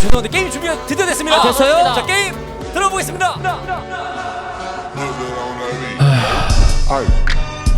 죄송한데 게임 준비가 드디어 됐습니다. 아, 됐어요? 자 게임 들어보겠습니다.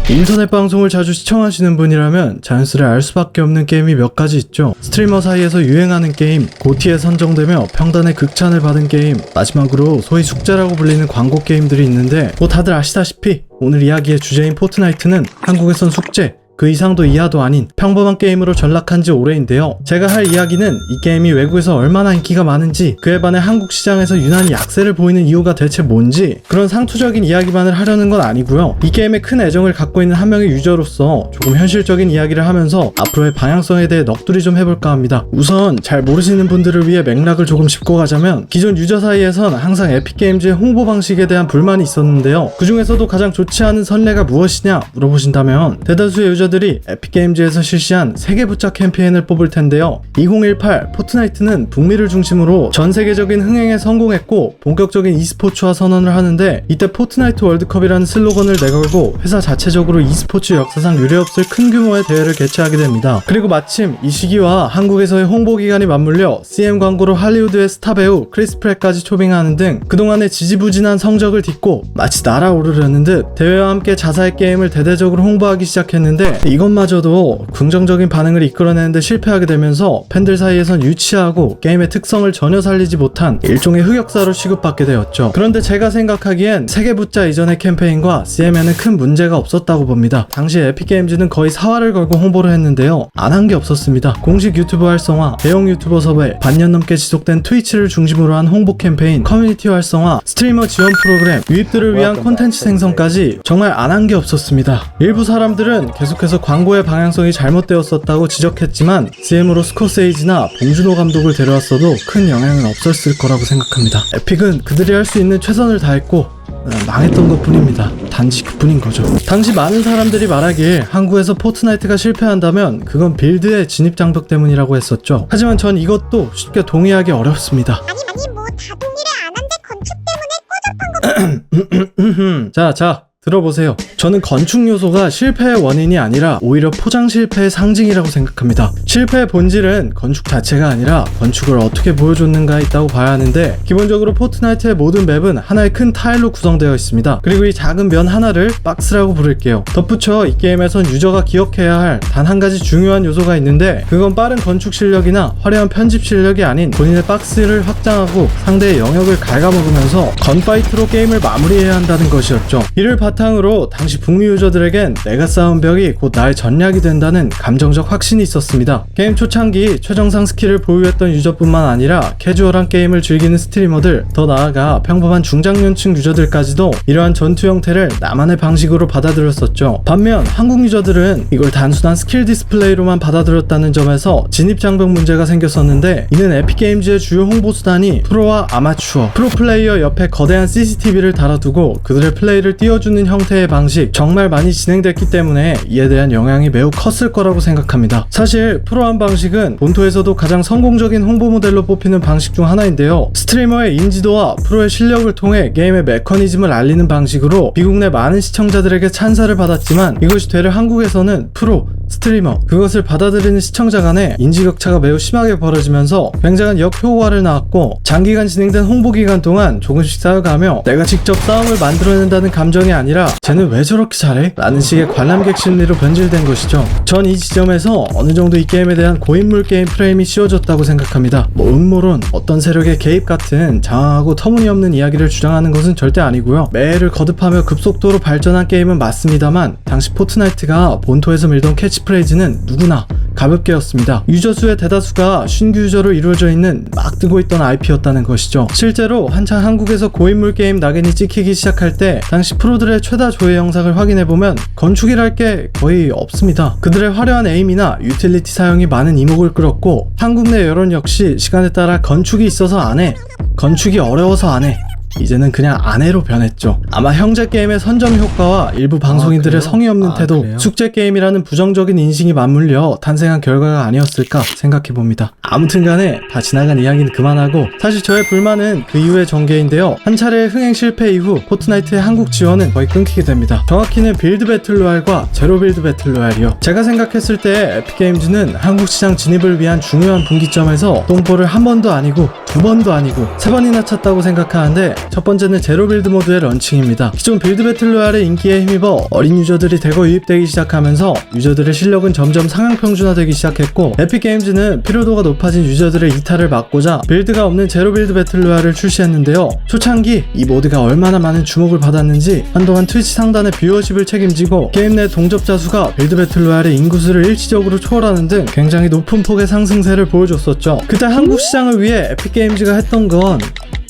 인터넷 방송을 자주 시청하시는 분이라면 자연스레 알 수밖에 없는 게임이 몇 가지 있죠. 스트리머 사이에서 유행하는 게임, 고티에 선정되며 평단의 극찬을 받은 게임, 마지막으로 소위 숙제라고 불리는 광고 게임들이 있는데 뭐 다들 아시다시피 오늘 이야기의 주제인 포트나이트는 한국에선 숙제, 그 이상도 이하도 아닌 평범한 게임으로 전락한 지 오래인데요. 제가 할 이야기는 이 게임이 외국에서 얼마나 인기가 많은지 그에 반해 한국 시장에서 유난히 약세를 보이는 이유가 대체 뭔지 그런 상투적인 이야기만을 하려는 건 아니고요. 이 게임에 큰 애정을 갖고 있는 한 명의 유저로서 조금 현실적인 이야기를 하면서 앞으로의 방향성에 대해 넋두리 좀 해볼까 합니다. 우선 잘 모르시는 분들을 위해 맥락을 조금 짚고 가자면 기존 유저 사이에선 항상 에픽게임즈의 홍보 방식에 대한 불만이 있었는데요. 그 중에서도 가장 좋지 않은 선례가 무엇이냐 물어보신다면 대다수의 유저들 이 에픽게임즈에서 실시한 세계 부착 캠페인을 뽑을 텐데요. 2018 포트나이트는 북미를 중심으로 전 세계적인 흥행에 성공했고 본격적인 e스포츠화 선언을 하는데 이때 포트나이트 월드컵이라는 슬로건을 내걸고 회사 자체적으로 e스포츠 역사상 유례없을 큰 규모의 대회를 개최하게 됩니다. 그리고 마침 이 시기와 한국에서의 홍보 기간이 맞물려 CM 광고로 할리우드의 스타 배우 크리스 프렛까지 초빙하는 등 그동안의 지지부진한 성적을 딛고 마치 날아오르려는 듯 대회와 함께 자사의 게임을 대대적으로 홍보하기 시작했는데 이것마저도 긍정적인 반응을 이끌어내는데 실패하게 되면서 팬들 사이에선 유치하고 게임의 특성을 전혀 살리지 못한 일종의 흑역사로 취급받게 되었죠. 그런데 제가 생각하기엔 세계 붙자 이전의 캠페인과 CM에는 큰 문제가 없었다고 봅니다. 당시 에픽게임즈는 거의 사활을 걸고 홍보를 했는데요. 안 한 게 없었습니다. 공식 유튜브 활성화, 대형 유튜버 섭외, 반년 넘게 지속된 트위치를 중심으로 한 홍보 캠페인, 커뮤니티 활성화, 스트리머 지원 프로그램, 유입들을 위한 콘텐츠 생성까지 정말 안 한 게 없었습니다. 일부 사람들은 계속 해서 광고의 방향성이 잘못되었었다고 지적했지만 CM으로 스코세이지나 봉준호 감독을 데려왔어도 큰 영향은 없었을 거라고 생각합니다. 에픽은 그들이 할 수 있는 최선을 다했고 어, 망했던 것 뿐입니다. 단지 그 뿐인 거죠. 당시 많은 사람들이 말하길 한국에서 포트나이트가 실패한다면 그건 빌드의 진입 장벽 때문이라고 했었죠. 하지만 전 이것도 쉽게 동의하기 어렵습니다. 아니 아니 뭐 다 동일해 안 한데 건축 때문에 꼬잡한 거 자, 자, 들어보세요. 저는 건축 요소가 실패의 원인이 아니라 오히려 포장 실패의 상징이라고 생각합니다. 실패의 본질은 건축 자체가 아니라 건축을 어떻게 보여줬는가에 있다고 봐야 하는데 기본적으로 포트나이트의 모든 맵은 하나의 큰 타일로 구성되어 있습니다. 그리고 이 작은 면 하나를 박스라고 부를게요. 덧붙여 이 게임에선 유저가 기억해야 할 단 한 가지 중요한 요소가 있는데 그건 빠른 건축 실력이나 화려한 편집 실력이 아닌 본인의 박스를 확장하고 상대의 영역을 갉아먹으면서 건파이트로 게임을 마무리해야 한다는 것이었죠. 이를 바탕으로 당시 북미 유저들에겐 내가 쌓은 벽이 곧 나의 전략이 된다는 감정적 확신이 있었습니다. 게임 초창기 최정상 스킬을 보유했던 유저뿐만 아니라 캐주얼한 게임을 즐기는 스트리머들, 더 나아가 평범한 중장년층 유저들까지도 이러한 전투 형태를 나만의 방식으로 받아들였었죠. 반면 한국 유저들은 이걸 단순한 스킬 디스플레이로만 받아들였다는 점에서 진입 장벽 문제가 생겼었는데 이는 에픽게임즈의 주요 홍보 수단이 프로와 아마추어, 프로 플레이어 옆에 거대한 CCTV를 달아두고 그들의 플레이를 띄워주는 형태의 방식 정말 많이 진행됐기 때문에 이에 대한 영향이 매우 컸을 거라고 생각합니다. 사실 프로한 방식은 본토에서도 가장 성공적인 홍보 모델로 뽑히는 방식 중 하나인데요. 스트리머의 인지도와 프로의 실력을 통해 게임의 메커니즘을 알리는 방식으로 미국 내 많은 시청자들에게 찬사를 받았지만 이것이 되려 한국에서는 프로, 스트리머 그것을 받아들이는 시청자 간의 인지격차가 매우 심하게 벌어지면서 굉장한 역효과를 낳았고 장기간 진행된 홍보 기간 동안 조금씩 쌓여가며 내가 직접 싸움을 만들어낸다는 감정이 아니라 쟤는 왜 저렇게 잘해? 라는 식의 관람객 심리로 변질된 것이죠. 전 이 지점에서 어느 정도 이 게임에 대한 고인물 게임 프레임이 씌워졌다고 생각합니다. 뭐 음모론, 어떤 세력의 개입 같은 장황하고 터무니없는 이야기를 주장하는 것은 절대 아니고요. 매해를 거듭하며 급속도로 발전한 게임은 맞습니다만 당시 포트나이트가 본토에서 밀던 캐치프레이즈는 누구나 가볍게였습니다. 유저 수의 대다수가 신규 유저로 이루어져 있는 막 뜨고 있던 IP였다는 것이죠. 실제로 한창 한국에서 고인물 게임 낙인이 찍히기 시작할 때 당시 프로들의 최다 조회 영상을 확인해 보면 건축이랄 게 거의 없습니다. 그들의 화려한 에임이나 유틸리티 사용이 많은 이목을 끌었고 한국 내 여론 역시 시간에 따라 건축이 있어서 안 해, 건축이 어려워서 안 해. 이제는 그냥 아내로 변했죠. 아마 형제 게임의 선점 효과와 일부 방송인들의 그래요? 성의 없는 아, 태도, 그래요? 숙제 게임이라는 부정적인 인식이 맞물려 탄생한 결과가 아니었을까 생각해 봅니다. 아무튼간에 다 지나간 이야기는 그만하고 사실 저의 불만은 그 이후의 전개인데요. 한 차례의 흥행 실패 이후 포트나이트의 한국 지원은 거의 끊기게 됩니다. 정확히는 빌드 배틀 로얄과 제로 빌드 배틀 로얄이요. 제가 생각했을 때 에픽게임즈는 한국 시장 진입을 위한 중요한 분기점에서 똥볼을 한 번도 아니고 두 번도 아니고 세 번이나 찼다고 생각하는데 첫 번째는 제로 빌드 모드의 런칭입니다. 기존 빌드 배틀 로얄의 인기에 힘입어 어린 유저들이 대거 유입되기 시작하면서 유저들의 실력은 점점 상향 평준화되기 시작했고 에픽 게임즈는 필요도가 높아진 유저들의 이탈을 막고자 빌드가 없는 제로 빌드 배틀 로얄을 출시했는데요. 초창기 이 모드가 얼마나 많은 주목을 받았는지 한동안 트위치 상단의 뷰어십을 책임지고 게임 내 동접자 수가 빌드 배틀 로얄의 인구수를 일시적으로 초월하는 등 굉장히 높은 폭의 상승세를 보여줬었죠. 그때 한국 시장을 위해 에픽 게임즈가 했던 건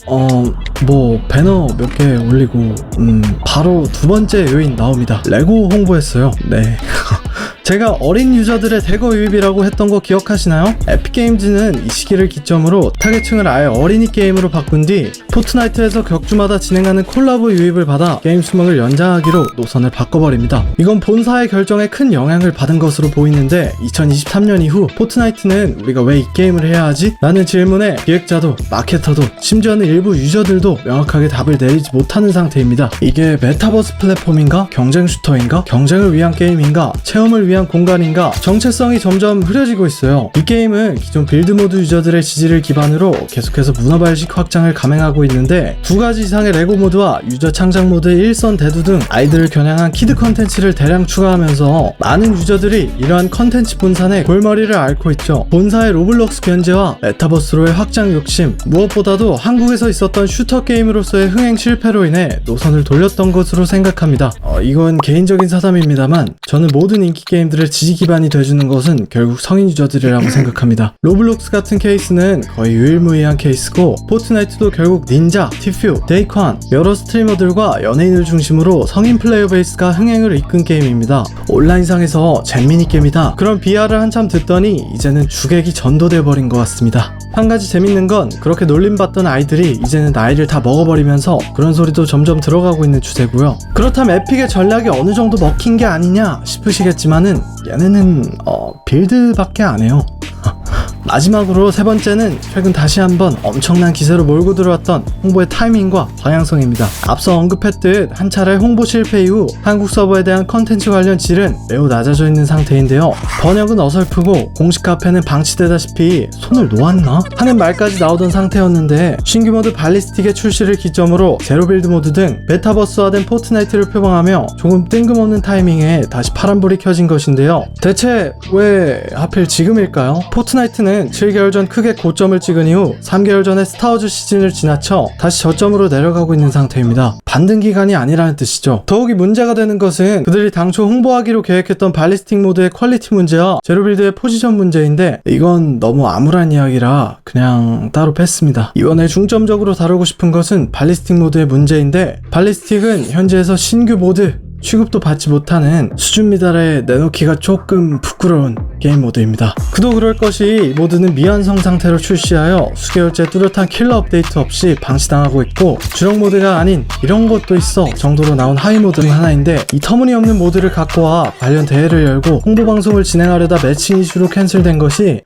어, 뭐, 배너 몇 개 올리고, 음, 바로 두 번째 요인 나옵니다. 레고 홍보했어요. 네. 제가 어린 유저들의 대거 유입이라고 했던 거 기억하시나요? 에픽게임즈는 이 시기를 기점으로 타겟층을 아예 어린이 게임으로 바꾼 뒤 포트나이트에서 격주마다 진행하는 콜라보 유입을 받아 게임 수명을 연장하기로 노선을 바꿔버립니다. 이건 본사의 결정에 큰 영향을 받은 것으로 보이는데 2023년 이후 포트나이트는 우리가 왜 이 게임을 해야 하지? 라는 질문에 기획자도 마케터도 심지어는 일부 유저들 도 명확하게 답을 내리지 못하는 상태입니다. 이게 메타버스 플랫폼인가? 경쟁 슈터인가? 경쟁을 위한 게임인가? 체험을 위한 공간인가? 정체성이 점점 흐려지고 있어요. 이 게임은 기존 빌드 모드 유저들의 지지를 기반으로 계속해서 문어발식 확장을 감행하고 있는데 두 가지 이상의 레고 모드와 유저 창작 모드의 일선 대두 등 아이들을 겨냥한 키드 컨텐츠를 대량 추가하면서 많은 유저들이 이러한 컨텐츠 분산에 골머리를 앓고 있죠. 본사의 로블록스 견제와 메타버스로의 확장 욕심, 무엇보다도 한국에서 있었던 슈터 게임으로서의 흥행 실패로 인해 노선을 돌렸던 것으로 생각합니다. 어, 이건 개인적인 사담입니다만 저는 모든 인기 게임들의 지지 기반이 돼주는 것은 결국 성인 유저들이라고 생각합니다. 로블록스 같은 케이스는 거의 유일무이한 케이스고 포트나이트도 결국 닌자, 티퓨, 데이컨 여러 스트리머들과 연예인을 중심으로 성인 플레이어 베이스가 흥행을 이끈 게임입니다. 온라인상에서 잼미니 게임이다. 그런 비하를 한참 듣더니 이제는 주객이 전도돼 버린 것 같습니다. 한 가지 재밌는 건 그렇게 놀림받던 아이들이 이제는 나이를 다 먹어버리면서 그런 소리도 점점 들어가고 있는 추세고요. 그렇다면 에픽의 전략이 어느 정도 먹힌 게 아니냐 싶으시겠지만은 얘네는 어, 빌드밖에 안 해요. 마지막으로 세 번째는 최근 다시 한번 엄청난 기세로 몰고 들어왔던 홍보의 타이밍과 방향성입니다. 앞서 언급했듯 한 차례 홍보 실패 이후 한국 서버에 대한 컨텐츠 관련 질은 매우 낮아져 있는 상태인데요. 번역은 어설프고 공식 카페는 방치되다시피 손을 놓았나? 하는 말까지 나오던 상태였는데 신규 모드 발리스틱의 출시를 기점으로 제로 빌드 모드 등 메타버스화된 포트나이트를 표방하며 조금 뜬금없는 타이밍에 다시 파란불이 켜진 것인데요. 대체 왜 하필 지금일까요? 포트나이트는 7개월 전 크게 고점을 찍은 이후 3개월 전에 스타워즈 시즌을 지나쳐 다시 저점으로 내려가고 있는 상태입니다. 반등 기간이 아니라는 뜻이죠. 더욱이 문제가 되는 것은 그들이 당초 홍보하기로 계획했던 발리스틱 모드의 퀄리티 문제와 제로빌드의 포지션 문제인데 이건 너무 암울한 이야기라 그냥 따로 뺐습니다. 이번에 중점적으로 다루고 싶은 것은 발리스틱 모드의 문제인데 발리스틱은 현재에서 신규 모드 취급도 받지 못하는 수준 미달에 내놓기가 조금 부끄러운 게임 모드입니다. 그도 그럴 것이 이 모드는 미완성 상태로 출시하여 수개월째 뚜렷한 킬러 업데이트 없이 방치당하고 있고 주력 모드가 아닌 이런 것도 있어 정도로 나온 하위 모드는 하나인데 이 터무니없는 모드를 갖고 와 관련 대회를 열고 홍보 방송을 진행하려다 매칭 이슈로 캔슬된 것이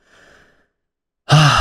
하...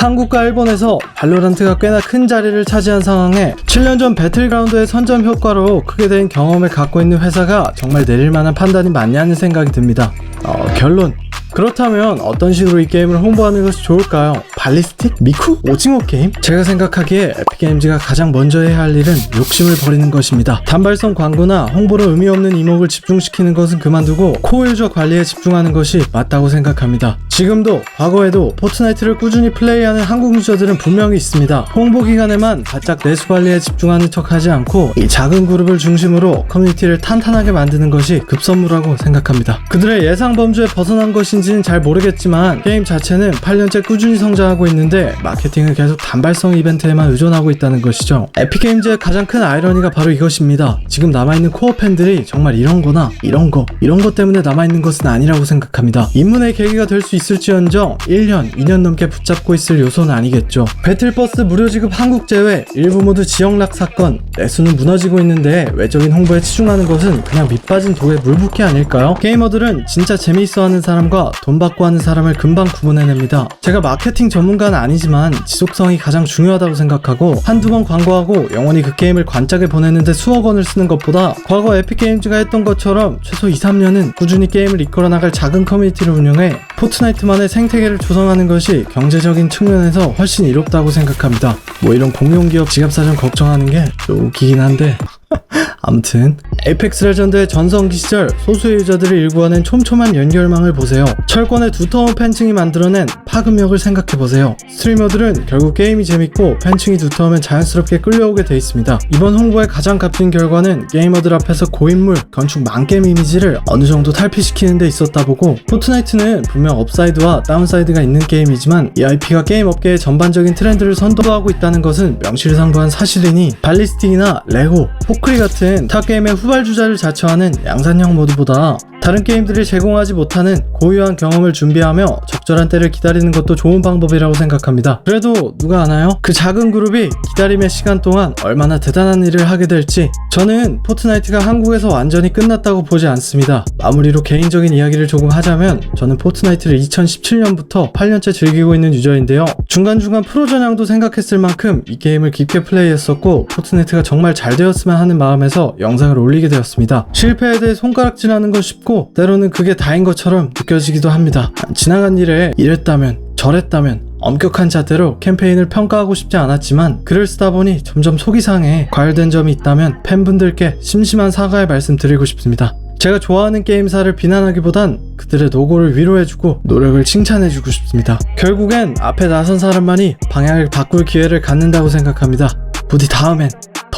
한국과 일본에서 발로란트가 꽤나 큰 자리를 차지한 상황에 7년 전 배틀그라운드의 선점 효과로 크게 된 경험을 갖고 있는 회사가 정말 내릴 만한 판단이 맞냐는 생각이 듭니다. 어, 결론. 그렇다면 어떤 식으로 이 게임을 홍보하는 것이 좋을까요? 발리스틱? 미쿠? 오징어 게임? 제가 생각하기에 에픽게임즈가 가장 먼저 해야 할 일은 욕심을 버리는 것입니다. 단발성 광고나 홍보로 의미 없는 이목을 집중시키는 것은 그만두고 코어 유저 관리에 집중하는 것이 맞다고 생각합니다. 지금도 과거에도 포트나이트를 꾸준히 플레이하는 한국 유저들은 분명히 있습니다. 홍보 기간에만 바짝 내수 관리에 집중하는 척하지 않고 이 작은 그룹을 중심으로 커뮤니티를 탄탄하게 만드는 것이 급선무라고 생각합니다. 그들의 예상 범주에 벗어난 것인지는 잘 모르겠지만 게임 자체는 8년째 꾸준히 성장하고 있는데 마케팅은 계속 단발성 이벤트에만 의존하고 있다는 것이죠. 에픽게임즈의 가장 큰 아이러니가 바로 이것입니다. 지금 남아있는 코어 팬들이 정말 이런 거나 이런 거 이런 것 때문에 남아있는 것은 아니라고 생각합니다. 입문의 계기가 될 수 있을 있을지언정 1년, 2년 넘게 붙잡고 있을 요소는 아니겠죠. 배틀버스 무료 지급 한국 제외, 일부 모두 지역락 사건, 내수는 무너지고 있는데 외적인 홍보에 치중하는 것은 그냥 밑빠진 독에 물붓기 아닐까요? 게이머들은 진짜 재미있어 하는 사람과 돈 받고 하는 사람을 금방 구분해냅니다. 제가 마케팅 전문가는 아니지만 지속성이 가장 중요하다고 생각하고 한두 번 광고하고 영원히 그 게임을 관짝에 보내는데 수억 원을 쓰는 것보다 과거 에픽게임즈가 했던 것처럼 최소 2, 3년은 꾸준히 게임을 이끌어 나갈 작은 커뮤니티를 운영해 포트나이트 만의 생태계를 조성하는 것이 경제적인 측면에서 훨씬 이롭다고 생각합니다. 뭐 이런 공룡기업 지갑사정 걱정하는 게 좀 웃기긴 한데 아무튼 에이펙스 레전드의 전성기 시절 소수의 유저들을 일구어낸 촘촘한 연결망을 보세요. 철권의 두터운 팬층이 만들어낸 파급력을 생각해보세요. 스트리머들은 결국 게임이 재밌고 팬층이 두터우면 자연스럽게 끌려오게 돼 있습니다. 이번 홍보의 가장 값진 결과는 게이머들 앞에서 고인물, 건축 망겜 이미지를 어느 정도 탈피시키는 데 있었다 보고 포트나이트는 분명 업사이드와 다운사이드가 있는 게임이지만 이 IP가 게임 업계의 전반적인 트렌드를 선도하고 있다는 것은 명실상부한 사실이니 발리스틱이나 레고, 포크리 같은 타 게임의 후 발주자를 자처하는 양산형 모드보다 다른 게임들이 제공하지 못하는 고유한 경험을 준비하며 적절한 때를 기다리는 것도 좋은 방법이라고 생각합니다. 그래도 누가 아나요? 그 작은 그룹이 기다림의 시간 동안 얼마나 대단한 일을 하게 될지 저는 포트나이트가 한국에서 완전히 끝났다고 보지 않습니다. 마무리로 개인적인 이야기를 조금 하자면 저는 포트나이트를 2017년부터 8년째 즐기고 있는 유저인데요. 중간중간 프로 전향도 생각했을 만큼 이 게임을 깊게 플레이했었고 포트나이트가 정말 잘 되었으면 하는 마음에서 영상을 올리 게 되었습니다. 실패에 대해 손가락질하는 건 쉽고 때로는 그게 다인 것처럼 느껴지기도 합니다. 지나간 일에 이랬다면 저랬다면 엄격한 잣대로 캠페인을 평가하고 싶지 않았지만 글을 쓰다 보니 점점 속이 상해 과열된 점이 있다면 팬분들께 심심한 사과의 말씀 드리고 싶습니다. 제가 좋아하는 게임사를 비난하기보단 그들의 노고를 위로해주고 노력을 칭찬해주고 싶습니다. 결국엔 앞에 나선 사람만이 방향을 바꿀 기회를 갖는다고 생각합니다. 부디 다음엔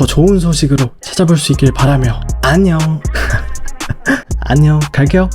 더 좋은 소식으로 찾아볼 수 있길 바라며 안녕. 안녕. 갈게요.